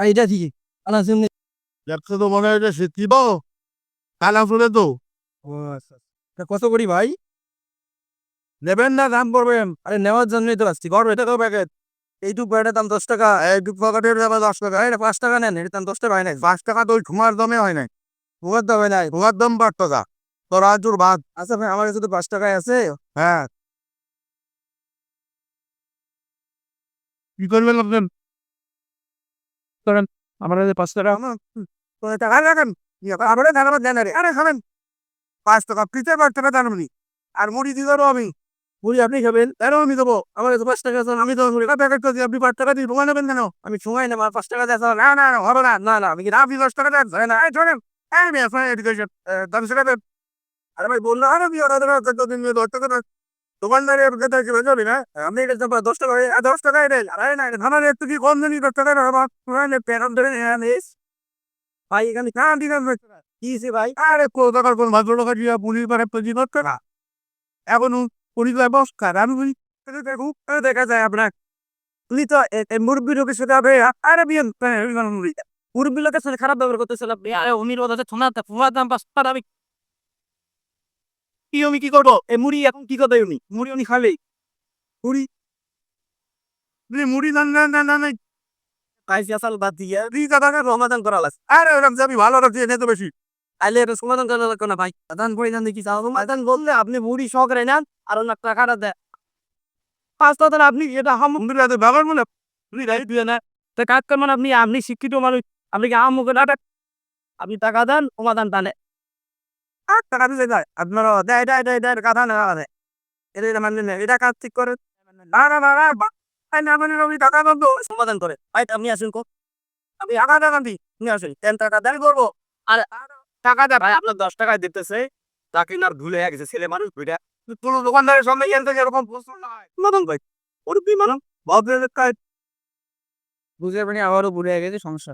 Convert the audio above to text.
আর এটা কি আনা শুনে দেখতে তো মনে হয় শীতি তো কালা ফুলে তো। ও আচ্ছা তা কত করি ভাই? নেবেন না দাম করবেন। আরে নেওয়ার জন্যই তো আসছি করবে এটা তো প্যাকেট। এইটুক প্যাকেটের দাম দশ টাকা এইটুক প্যাকেটের দাম দশ টাকা। এটা পাঁচ টাকা নেন এটার দাম দশ টাকা হয় নাই। পাঁচ টাকা তো ওই ঠুঙার দামে হয় নাই। ভোগার দাম হয় নাই। ঠুঙার দাম পাঁচ টাকা। তোর আজুর ভাত। আচ্ছা ভাই আমার কাছে তো পাঁচ টাকায় আছে। হ্যাঁ। কি করবেন আপনার আমার কাছে পাঁচ টাকা তো টাকা রাখেন আমরা টাকা দেন আরে আরে খাবেন। পাঁচ টাকা ফ্রিতে পাঁচ টাকা দেন আপনি আর মুড়ি দিয়ে দেবো আমি। মুড়ি আপনি খাবেন? তারও আমি দেবো। আমার পাঁচ টাকা আছে আমি তো প্যাকেট করছি আপনি পাঁচ টাকা দিয়ে ঢোকা নেবেন কেন? আমি ঠুঙাই না পাঁচ টাকা দেয় না না না হবে না না না আমি কি আপনি দশ টাকা দেন? না এই শোনেন আপনার এডুকেশন দশ টাকা দেন। আরে ভাই বলল আরে আমি ধরো দিন দশ টাকা দেন দোকানদারি আর কথা কি বেচবি না? আপনি এটা টাকা হয় আর দেন না ধানের একটু কম জানি দেন ধরে ভাই, এখানে না ঠিক আছে কি হয়েছে ভাই? আরে কোন পুলিশ পঁচিশ দশ টাকা এখন পুলিশ বস, কার আমি বলি? দেখু যায় আপনার, তুমি তো মুরব্বী লোকের সাথে হবে আরে বিয়ে মুরব্বী লোকের সাথে খারাপ ব্যবহার করতেছিল আপনি আরে উনির কথা শোনা ফুয়ার দাম আমি কি আমি কি করব? এ মুড়ি এখন কি কথা উনি মুড়ি উনি খাবেই। মুড়ি? না না না না কাইসি আসাল বাদ দিয়ে। তুই টাকা সমাধান করা লাগছে। আরে ওরকম যাবি ভালো রাখছি এনে তো বেশি। তাইলে এটা সমাধান করা লাগবে না ভাই। সমাধান করে দেন দেখি চাও সমাধান বললে আপনি মুড়ি সহকারে নেন আর ওনার টাকাটা দেন। পাঁচ টাকা আপনি এটা হাম মনে আপনি রাইট দিয়ে না। তো কাজ করবেন আপনি আপনি শিক্ষিত মানুষ। আপনি কি আম মুখে আপনি টাকা দেন সমাধান টানে টাকা এটা এটা কাজ ঠিক মানে করব আর ভাই আপনার দশ টাকায় দিতেছে তাকে না গেছে ছেলে মানুষ দোকানদারের হয় বুঝে আপনি আবারও বুড়ে গেছে সমস্যা